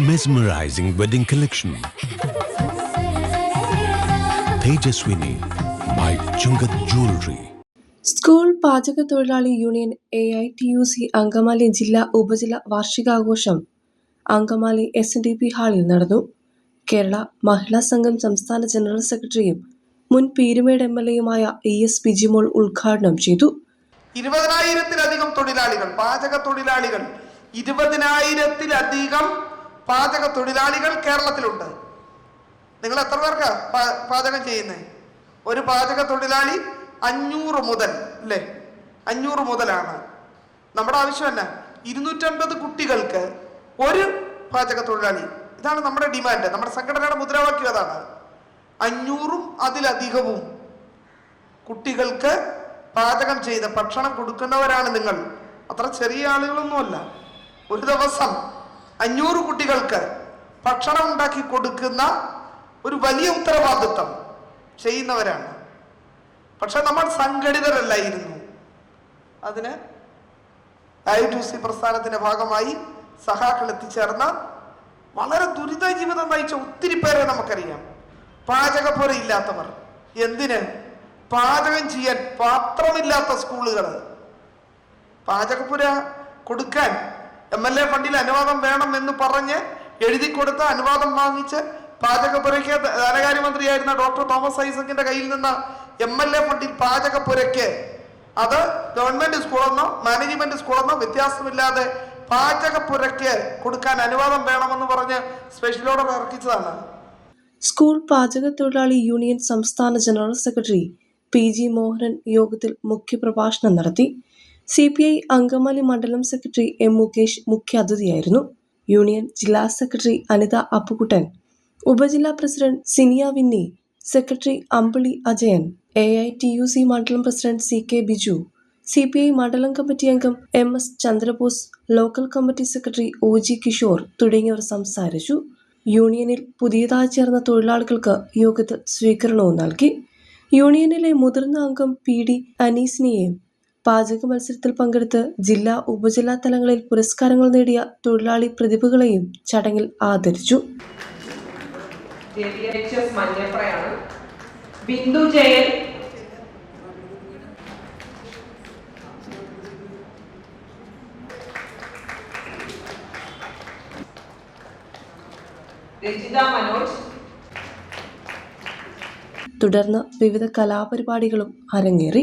mesmerizing wedding collection. Tejaswini by Chungat Jewelry. School പാചക തൊഴിലാളി union A I T U C Angamaly ജില്ലാ ഉപജില്ല വാർഷികാഘോഷം Angamaly S N D P ഹാളിൽ നടന്നു കേരള മഹിളാ സംഘം സംസ്ഥാന ജനറൽ സെക്രട്ടറിയും മുൻ പീരുമേട് എം എൽ എയുമായ ഇ എസ് ബിജിമോൾ ഉദ്ഘാടനം ചെയ്തു. ഇരുപതിനായിരത്തിലധികം തൊഴിലാളികൾ പാചക തൊഴിലാളികൾ. ഇരുപതിനായിരത്തിലധികം പാചക തൊഴിലാളികൾ കേരളത്തിലുണ്ട്. നിങ്ങൾ എത്ര പേർക്ക് പാചകം ചെയ്യുന്നത് ഒരു പാചക തൊഴിലാളി അഞ്ഞൂറ് മുതൽ അല്ലേ? അഞ്ഞൂറ് മുതലാണ്. നമ്മുടെ ആവശ്യം തന്നെ ഇരുന്നൂറ്റമ്പത് കുട്ടികൾക്ക് ഒരു പാചക തൊഴിലാളി. ഇതാണ് നമ്മുടെ ഡിമാൻഡ്. നമ്മുടെ സംഘടനയുടെ മുദ്രാവാക്യം അതാണ്. അഞ്ഞൂറും അതിലധികവും കുട്ടികൾക്ക് പാചകം ചെയ്ത് ഭക്ഷണം കൊടുക്കുന്നവരാണ് നിങ്ങൾ. അത്ര ചെറിയ ആളുകളൊന്നുമല്ല. ഒരു ദിവസം അഞ്ഞൂറ് കുട്ടികൾക്ക് ഭക്ഷണം ഉണ്ടാക്കി കൊടുക്കുന്ന ഒരു വലിയ ഉത്തരവാദിത്വം ചെയ്യുന്നവരാണ്. പക്ഷെ നമ്മൾ സംഘടിതരല്ലായിരുന്നു. അതിന് ഐ ടു സി പ്രസ്ഥാനത്തിന്റെ ഭാഗമായി സഹാക്കൾ എത്തിച്ചേർന്ന വളരെ ദുരിത ജീവിതം നയിച്ച ഒത്തിരി പേരെ നമുക്കറിയാം. പാചകപ്പുര ഇല്ലാത്തവർ. എന്തിന്? പാചകം ചെയ്യാൻ പാത്രമില്ലാത്ത സ്കൂളുകൾ പാചകപ്പുര കൊടുക്കാൻ എം എൽ എ ഫണ്ടിൽ അനുവാദം വേണം എന്ന് പറഞ്ഞ് എഴുതി കൊടുത്ത അനുവാദം വാങ്ങിച്ച് പാചകപ്പുരയ്ക്ക് ധനകാര്യമന്ത്രിയായിരുന്ന ഡോക്ടർ തോമസ് ഐസക്കിന്റെ കയ്യിൽ നിന്ന് എം എൽ എ ഫണ്ടിൽ പാചകപ്പുരയ്ക്ക് അത് ഗവൺമെന്റ് സ്കൂളെന്നോ മാനേജ്മെന്റ് സ്കൂളെന്നോ വ്യത്യാസമില്ലാതെ പാചകപ്പുരയ്ക്ക് കൊടുക്കാൻ അനുവാദം വേണമെന്ന് പറഞ്ഞ് സ്പെഷ്യൽ ഓർഡർ ഇറക്കിച്ചതാണ്. സ്കൂൾ പാചക തൊഴിലാളി യൂണിയൻ സംസ്ഥാന general secretary P G Mohanan യോഗത്തിൽ മുഖ്യപ്രഭാഷണം നടത്തി. സി പി ഐ അങ്കമാലി മണ്ഡലം സെക്രട്ടറി എം മുകേഷ് മുഖ്യാതിഥിയായിരുന്നു. യൂണിയൻ ജില്ലാ സെക്രട്ടറി അനിത അപ്പുകുട്ടൻ ഉപജില്ലാ president Siniya Winny secretary Ambili Ajayan A I T U C മണ്ഡലം president C K Biju C P I മണ്ഡലം കമ്മിറ്റി അംഗം M S Chandrabose local committee secretary O G Kishore തുടങ്ങിയവർ സംസാരിച്ചു. യൂണിയനിൽ പുതിയതായി ചേർന്ന തൊഴിലാളികൾക്ക് യോഗത്തിൽ സ്വീകരണവും നൽകി. യൂണിയനിലെ മുതിർന്ന അംഗം പി ഡി അനീസിനെയും പാചക മത്സരത്തിൽ പങ്കെടുത്ത് ജില്ലാ ഉപജില്ലാ തലങ്ങളിൽ പുരസ്കാരങ്ങൾ നേടിയ തൊഴിലാളി പ്രതിഭകളെയും ചടങ്ങിൽ ആദരിച്ചു. ബിന്ദു ജയൻ. രജിത മനോജ്. തുടർന്ന് വിവിധ കലാപരിപാടികളും അരങ്ങേറി.